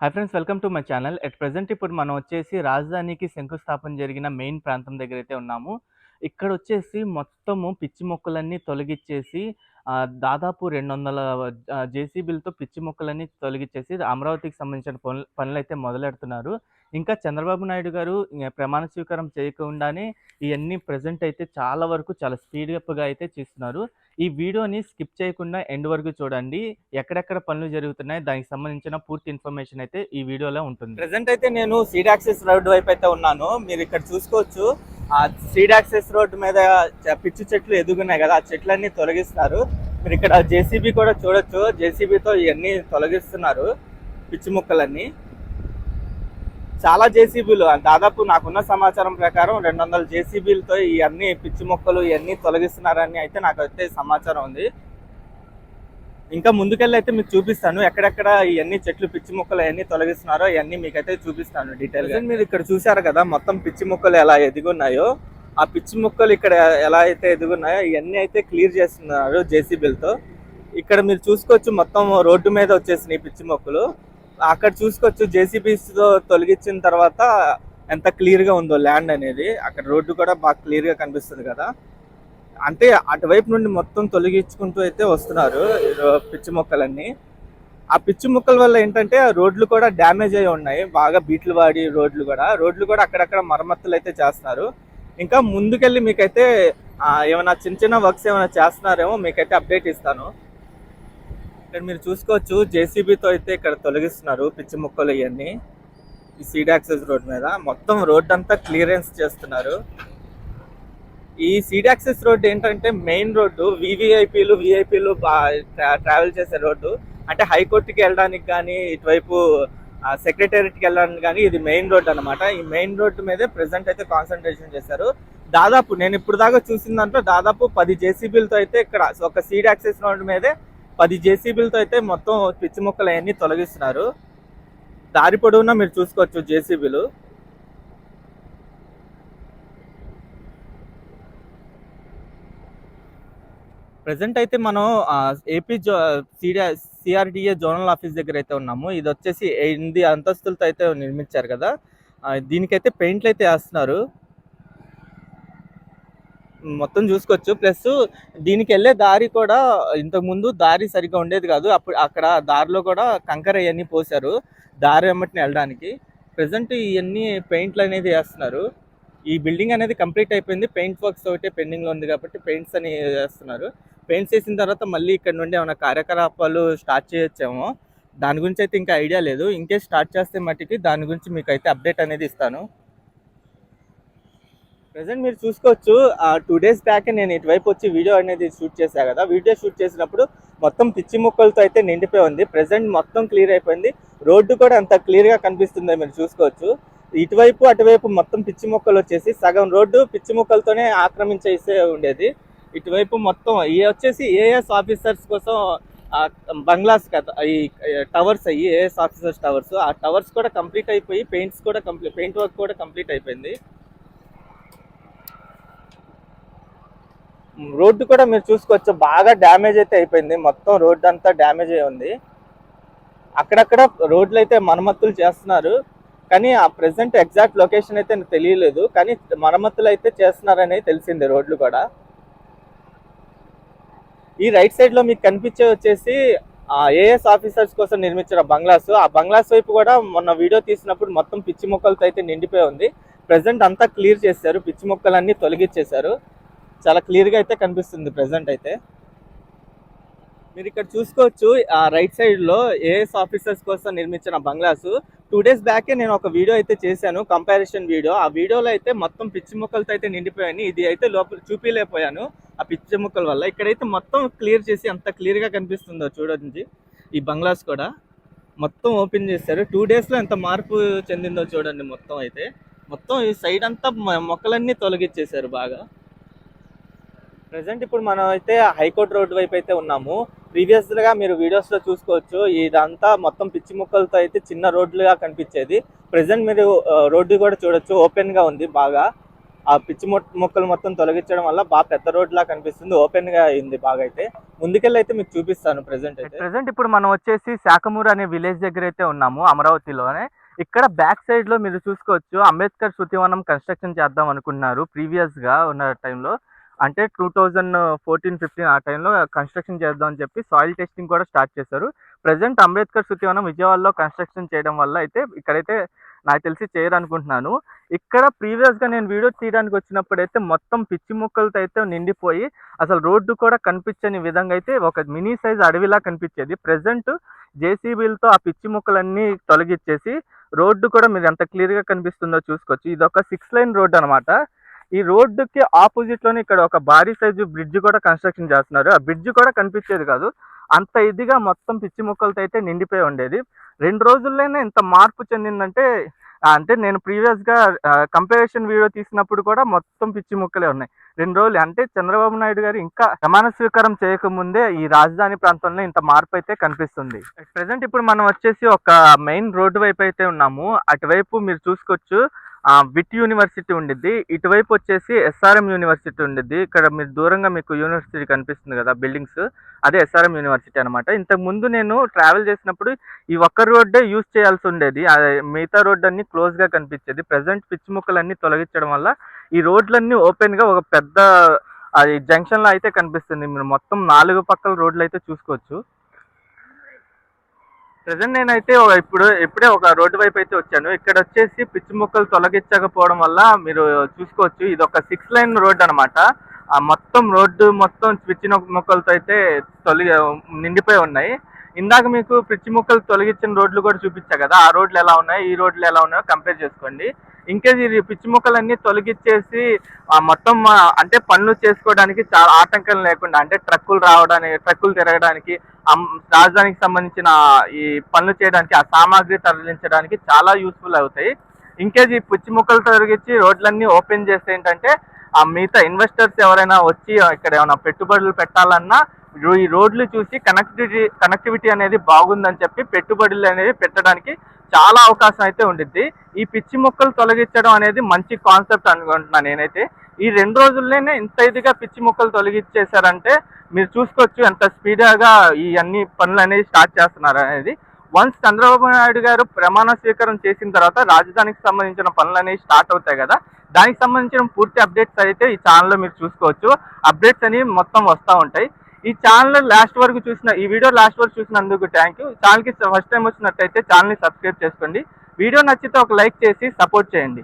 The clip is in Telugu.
Hi friends welcome to my channel at present ఇప్పుడు మనం వచ్చేసి రాజధానికి శంకుస్థాపన జరిగిన మెయిన్ ప్రాంతం దగ్గర అయితే ఉన్నాము. ఇక్కడ వచ్చేసి మొత్తము పిచ్చి మొక్కలన్నీ తొలగిచ్చేసి దాదాపు రెండు వందల జేసీబీలతో పిచ్చి మొక్కలన్నీ తొలగించేసి అమరావతికి సంబంధించిన పనులు పనులు అయితే మొదలెడుతున్నారు. ఇంకా చంద్రబాబు నాయుడు గారు ప్రమాణ స్వీకారం చేయకుండానే ఇవన్నీ ప్రజెంట్ అయితే చాలా వరకు చాలా స్పీడప్గా అయితే చేస్తున్నారు. ఈ వీడియోని స్కిప్ చేయకుండా ఎండ్ వరకు చూడండి. ఎక్కడెక్కడ పనులు జరుగుతున్నాయి దానికి సంబంధించిన పూర్తి ఇన్ఫర్మేషన్ అయితే ఈ వీడియోలో ఉంటుంది. ప్రెసెంట్ అయితే నేను సీడ్ యాక్సెస్ రోడ్ వైపు అయితే ఉన్నాను. మీరు ఇక్కడ చూసుకోవచ్చు. ఆ సీడ్ యాక్సెస్ రోడ్ మీద పిచ్చి చెట్లు ఎదుగున్నాయి కదా ఆ చెట్లన్నీ తొలగిస్తున్నారు. మీరు ఇక్కడ జేసీబీ కూడా చూడొచ్చు. జేసీబీతో ఇవన్నీ తొలగిస్తున్నారు పిచ్చి ముక్కలన్నీ. చాలా జేసీబీలు దాదాపు నాకున్న సమాచారం ప్రకారం రెండు వందల జేసీబీలతో ఇవన్నీ పిచ్చి మొక్కలు ఇవన్నీ తొలగిస్తున్నారని అయితే నాకు అయితే సమాచారం ఉంది. ఇంకా ముందుకెళ్ళి అయితే మీకు చూపిస్తాను. ఎక్కడెక్కడ ఇవన్నీ చెట్లు పిచ్చి మొక్కలు అవన్నీ తొలగిస్తున్నారో ఇవన్నీ మీకైతే చూపిస్తాను డీటెయిల్గా. మీరు ఇక్కడ చూసారు కదా మొత్తం పిచ్చి మొక్కలు ఎలా ఎదిగున్నాయో ఆ పిచ్చి మొక్కలు ఇక్కడ ఎలా అయితే ఎదుగున్నాయో ఇవన్నీ అయితే క్లియర్ చేస్తున్నారు జేసీబీలతో. ఇక్కడ మీరు చూసుకోవచ్చు మొత్తం రోడ్డు మీద వచ్చేసినాయి పిచ్చి మొక్కలు. అక్కడ చూసుకోవచ్చు జేసీబీస్తో తొలగించిన తర్వాత ఎంత క్లియర్గా ఉందో ల్యాండ్ అనేది. అక్కడ రోడ్డు కూడా బాగా క్లియర్గా కనిపిస్తుంది కదా. అంటే అటువైపు నుండి మొత్తం తొలగించుకుంటూ అయితే వస్తున్నారు పిచ్చి మొక్కలన్నీ. ఆ పిచ్చి మొక్కల వల్ల ఏంటంటే ఆ రోడ్లు కూడా డ్యామేజ్ అయి ఉన్నాయి. బాగా బీట్లు వాడి రోడ్లు కూడా. రోడ్లు కూడా అక్కడక్కడ మరమ్మతులు అయితే చేస్తున్నారు. ఇంకా ముందుకెళ్ళి మీకైతే ఏమైనా చిన్న చిన్న వర్క్స్ ఏమైనా చేస్తున్నారేమో మీకైతే అప్డేట్ ఇస్తాను. ఇక్కడ మీరు చూసుకోవచ్చు జేసీబీతో అయితే ఇక్కడ తొలగిస్తున్నారు పిచ్చి మొక్కలు ఇవన్నీ. ఈ సీడ్ యాక్సెస్ రోడ్ మీద. మొత్తం రోడ్ అంతా క్లియరెన్స్ చేస్తున్నారు. ఈ సీడ్ యాక్సెస్ రోడ్ ఏంటంటే మెయిన్ రోడ్డు వివిఐపీలు విఐపీలు ట్రావెల్ చేసే రోడ్డు. అంటే హైకోర్టుకి వెళ్ళడానికి కానీ ఇటువైపు సెక్రటేరియట్కి వెళ్ళడానికి కానీ ఇది మెయిన్ రోడ్ అన్నమాట. ఈ మెయిన్ రోడ్డు మీదే ప్రెసెంట్ అయితే కాన్సన్ట్రేషన్ చేశారు. దాదాపు నేను ఇప్పుడు దాకా చూసిన దాంట్లో దాదాపు పది జేసీబీలతో అయితే ఇక్కడ ఒక సీడ్ యాక్సెస్ రోడ్ మీదే పది జేసీబీలతో అయితే మొత్తం పిచ్చి మొక్కలు అవన్నీ తొలగిస్తున్నారు. దారి పొడవునా మీరు చూసుకోవచ్చు జేసీబీలు. ప్రజెంట్ అయితే మనం ఏపీ జో సిడిఆర్ సిఆర్డిఏ జోనల్ ఆఫీస్ దగ్గర అయితే ఉన్నాము. ఇది వచ్చేసి ఎనిమిది అంతస్తులతో అయితే నిర్మించారు కదా. దీనికైతే పెయింట్లు అయితే వేస్తున్నారు. మొత్తం చూసుకోవచ్చు. ప్లస్ దీనికి వెళ్ళే దారి కూడా ఇంతకుముందు దారి సరిగ్గా ఉండేది కాదు. అప్పుడు అక్కడ దారిలో కూడా కంకర ఇవన్నీ పోసారు దారి వెంబటిని వెళ్ళడానికి. ప్రజెంట్ ఇవన్నీ పెయింట్లు అనేది వేస్తున్నారు. ఈ బిల్డింగ్ అనేది కంప్లీట్ అయిపోయింది. పెయింట్ వర్క్స్ ఒకటే పెండింగ్లో ఉంది కాబట్టి పెయింట్స్ అని వేస్తున్నారు. పెయింట్స్ వేసిన తర్వాత మళ్ళీ ఇక్కడ నుండి ఏమైనా కార్యకలాపాలు స్టార్ట్ చేయొచ్చేమో. దాని గురించి అయితే ఇంకా ఐడియా లేదు. ఇంకే స్టార్ట్ చేస్తే మట్టికి దాని గురించి మీకు అయితే అప్డేట్ అనేది ఇస్తాను. ప్రజెంట్ మీరు చూసుకోవచ్చు టూ డేస్ బ్యాక్ నేను ఇటువైపు వచ్చి వీడియో అనేది షూట్ చేశా కదా. వీడియో షూట్ చేసినప్పుడు మొత్తం పిచ్చి మొక్కలతో అయితే నిండిపోయి ఉంది. ప్రజెంట్ మొత్తం క్లియర్ అయిపోయింది. రోడ్డు కూడా అంత క్లియర్గా కనిపిస్తుంది కనిపిస్తుందో మీరు చూసుకోవచ్చు. ఇటువైపు అటువైపు మొత్తం పిచ్చి మొక్కలు వచ్చేసి సగం రోడ్డు పిచ్చి మొక్కలతోనే ఆక్రమించేసే ఉండేది. ఇటువైపు మొత్తం ఇవి వచ్చేసి ఏఎస్ ఆఫీసర్స్ కోసం బంగ్లాస్ కదా ఈ టవర్స్ అయ్యి ఏఎస్ ఆఫీసర్స్ టవర్స్ ఆ టవర్స్ కూడా కంప్లీట్ అయిపోయి పెయింట్స్ కూడా కంప్లీట్ పెయింట్ వర్క్ కూడా కంప్లీట్ అయిపోయింది. రోడ్డు కూడా మీరు చూసుకోవచ్చు బాగా డ్యామేజ్ అయితే అయిపోయింది. మొత్తం రోడ్డు అంతా డ్యామేజ్ అయి ఉంది. అక్కడక్కడ రోడ్లు అయితే మరమ్మతులు చేస్తున్నారు. కానీ ఆ ప్రెసెంట్ ఎగ్జాక్ట్ లొకేషన్ అయితే నాకు తెలియలేదు. కానీ మరమ్మతులు అయితే చేస్తున్నారని తెలిసింది రోడ్లు కూడా. ఈ రైట్ సైడ్లో మీకు కనిపించే వచ్చేసి ఏఎస్ ఆఫీసర్స్ కోసం నిర్మించిన బంగ్లాస్. ఆ బంగ్లాస్ వైపు కూడా మొన్న వీడియో తీసినప్పుడు మొత్తం పిచ్చి మొక్కలతో అయితే నిండిపోయి ఉంది. ప్రెసెంట్ అంతా క్లియర్ చేశారు. పిచ్చి మొక్కలన్నీ తొలగించేశారు చాలా క్లియర్గా అయితే కనిపిస్తుంది ప్రెసెంట్ అయితే. మీరు ఇక్కడ చూసుకోవచ్చు ఆ రైట్ సైడ్లో ఏఎస్ ఆఫీసర్స్ కోసం నిర్మించిన బంగ్లాస్. టూ డేస్ బ్యాకే నేను ఒక వీడియో అయితే చేశాను కంపారిజన్ వీడియో ఆ వీడియోలో అయితే మొత్తం పిచ్చి మొక్కలతో అయితే నిండిపోయాను. ఇది అయితే లోపల చూపించలేకపోయాను ఆ పిచ్చి మొక్కల వల్ల ఇక్కడైతే మొత్తం క్లియర్ చేసి అంత క్లియర్గా కనిపిస్తుందో చూడండి. ఈ బంగ్లాస్ కూడా మొత్తం ఓపెన్ చేశారు. టూ డేస్లో ఎంత మార్పు చెందిందో చూడండి మొత్తం అయితే. మొత్తం ఈ సైడ్ అంతా మొక్కలన్నీ తొలగించేశారు బాగా. ప్రజెంట్ ఇప్పుడు మనం అయితే హైకోర్టు రోడ్ వైపు అయితే ఉన్నాము. ప్రీవియస్గా మీరు వీడియోస్లో చూసుకోవచ్చు. ఇదంతా మొత్తం పిచ్చి ముక్కలతో అయితే చిన్న రోడ్లుగా కనిపించేది. ప్రజెంట్ మీరు రోడ్డు కూడా చూడొచ్చు. ఓపెన్గా ఉంది బాగా. ఆ పిచ్చి మొక్కలు మొత్తం తొలగించడం వల్ల బాగా పెద్ద రోడ్ లా కనిపిస్తుంది. ఓపెన్గా అయింది బాగా అయితే. ముందుకెళ్ళి అయితే మీకు చూపిస్తాను ప్రెసెంట్ అయితే. ప్రెసెంట్ ఇప్పుడు మనం వచ్చేసి శాఖమూర్ అనే విలేజ్ దగ్గర అయితే ఉన్నాము అమరావతిలోనే. ఇక్కడ బ్యాక్ సైడ్లో మీరు చూసుకోవచ్చు. అంబేద్కర్ శృతివనం కన్స్ట్రక్షన్ చేద్దాం అనుకున్నారు ప్రీవియస్గా ఉన్న టైంలో. అంటే టూ థౌజండ్ ఫోర్టీన్ ఫిఫ్టీన్ ఆ టైంలో కన్స్ట్రక్షన్ చేద్దాం అని చెప్పి సాయిల్ టెస్టింగ్ కూడా స్టార్ట్ చేశారు. ప్రజెంట్ అంబేద్కర్ శృతివనం విజయవాడలో కన్స్ట్రక్షన్ చేయడం వల్ల అయితే ఇక్కడైతే నాకు తెలిసి చేయరు అనుకుంటున్నాను ఇక్కడ ప్రీవియస్గా నేను వీడియో తీయడానికి వచ్చినప్పుడు అయితే మొత్తం పిచ్చి ముక్కలతో అయితే నిండిపోయి అసలు రోడ్డు కూడా కనిపించని విధంగా అయితే ఒక మినీ సైజ్ అడవిలా కనిపించేది. ప్రజెంట్ జేసీబీలతో ఆ పిచ్చి ముక్కలన్నీ తొలగించేసి రోడ్డు కూడా మీరు ఎంత క్లియర్గా కనిపిస్తుందో చూసుకోవచ్చు. ఇది ఒక సిక్స్ లైన్ రోడ్ అనమాట ఈ రోడ్డుకి ఆపోజిట్లోనే ఇక్కడ ఒక భారీ సైజు బ్రిడ్జ్ కూడా కన్స్ట్రక్షన్ చేస్తున్నారు. ఆ బ్రిడ్జ్ కూడా కనిపించేది కాదు. అంత ఇదిగా మొత్తం పిచ్చి మొక్కలతో అయితే నిండిపోయి ఉండేది. రెండు రోజుల్లోనే ఇంత మార్పు చెందిందంటే అంటే నేను ప్రీవియస్గా కంపారిజన్ వీడియో తీసినప్పుడు కూడా మొత్తం పిచ్చి ముక్కలే ఉన్నాయి. రెండు రోజులు అంటే చంద్రబాబు నాయుడు గారు ఇంకా ప్రమాణ స్వీకారం చేయకముందే ఈ రాజధాని ప్రాంతంలో ఇంత మార్పు అయితే కనిపిస్తుంది. ప్రజెంట్ ఇప్పుడు మనం వచ్చేసి ఒక మెయిన్ రోడ్డు వైపు అయితే ఉన్నాము. అటువైపు మీరు చూసుకోవచ్చు. విట్ యూనివర్సిటీ ఉండిద్ది. ఇటువైపు వచ్చేసి ఎస్ఆర్ఎం యూనివర్సిటీ ఉండిద్ది. ఇక్కడ మీరు దూరంగా మీకు యూనివర్సిటీ కనిపిస్తుంది కదా బిల్డింగ్స్. అదే ఎస్ఆర్ఎం యూనివర్సిటీ అనమాట ఇంతకు ముందు నేను ట్రావెల్ చేసినప్పుడు ఈ ఒక్క రోడ్డే యూజ్ చేయాల్సి ఉండేది. మిగతా రోడ్ అన్ని క్లోజ్గా కనిపించేది. ప్రజెంట్ పిచ్చి ముక్కలన్నీ తొలగించడం వల్ల ఈ రోడ్లన్నీ ఓపెన్గా ఒక పెద్ద అది జంక్షన్లో అయితే కనిపిస్తుంది. మీరు మొత్తం నాలుగు పక్కల రోడ్లు అయితే చూసుకోవచ్చు. ప్రజెంట్ నేనైతే ఇప్పుడు ఇప్పుడే ఒక రోడ్డు వైపు అయితే వచ్చాను. ఇక్కడ వచ్చేసి పిచ్చి మొక్కలు తొలగించకపోవడం వల్ల మీరు చూసుకోవచ్చు. ఇది ఒక సిక్స్ లైన్ రోడ్ అన్నమాట. ఆ మొత్తం రోడ్డు మొత్తం పిచ్చి మొక్కలతో అయితే తొలగి నిండిపోయి ఉన్నాయి. ఇందాక మీకు పిచ్చి ముక్కలు తొలగించిన రోడ్లు కూడా చూపించా కదా ఆ రోడ్లు ఎలా ఉన్నాయో ఈ రోడ్లు ఎలా ఉన్నాయో కంపేర్ చేసుకోండి. ఇంకేజ్ ఈ పిచ్చి ముక్కలన్నీ తొలగించేసి మొత్తం అంటే పనులు చేసుకోవడానికి చాలా ఆటంకం లేకుండా అంటే ట్రక్కులు రావడానికి ట్రక్కులు తిరగడానికి రాజధానికి సంబంధించిన ఈ పనులు చేయడానికి ఆ సామాగ్రి తరలించడానికి చాలా యూస్ఫుల్ అవుతాయి. ఇంకేజ్ ఈ పిచ్చి ముక్కలు తొలగించి రోడ్లన్నీ ఓపెన్ చేస్తే ఏంటంటే ఆ మిగతా ఇన్వెస్టర్స్ ఎవరైనా వచ్చి ఇక్కడ ఏమైనా పెట్టుబడులు పెట్టాలన్నా ఈ రోడ్లు చూసి కనెక్టివిటీ కనెక్టివిటీ అనేది బాగుందని చెప్పి పెట్టుబడులు అనేది పెట్టడానికి చాలా అవకాశం అయితే ఉండిద్ది. ఈ పిచ్చి మొక్కలు తొలగించడం అనేది మంచి కాన్సెప్ట్ అనుకుంటున్నాను నేనైతే. ఈ రెండు రోజుల్లోనే ఇంత ఇదిగా పిచ్చి మొక్కలు తొలగించేశారంటే మీరు చూసుకోవచ్చు ఎంత స్పీడ్గా ఈ అన్ని పనులు అనేది స్టార్ట్ చేస్తున్నారు అనేది. వన్స్ చంద్రబాబు నాయుడు గారు ప్రమాణ స్వీకారం చేసిన తర్వాత రాజధానికి సంబంధించిన పనులు అనేవి స్టార్ట్ అవుతాయి కదా దానికి సంబంధించిన పూర్తి అప్డేట్స్ అయితే ఈ ఛానల్లో మీరు చూసుకోవచ్చు. అప్డేట్స్ అనేవి మొత్తం వస్తూ ఉంటాయి. ఈ ఛానల్ లాస్ట్ వరకు చూసిన ఈ వీడియో లాస్ట్ వరకు చూసినందుకు థ్యాంక్ యూ ఛానల్కి ఫస్ట్ టైం వచ్చినట్టయితే ఛానల్ని సబ్స్క్రైబ్ చేసుకోండి. వీడియో నచ్చితే ఒక లైక్ చేసి సపోర్ట్ చేయండి.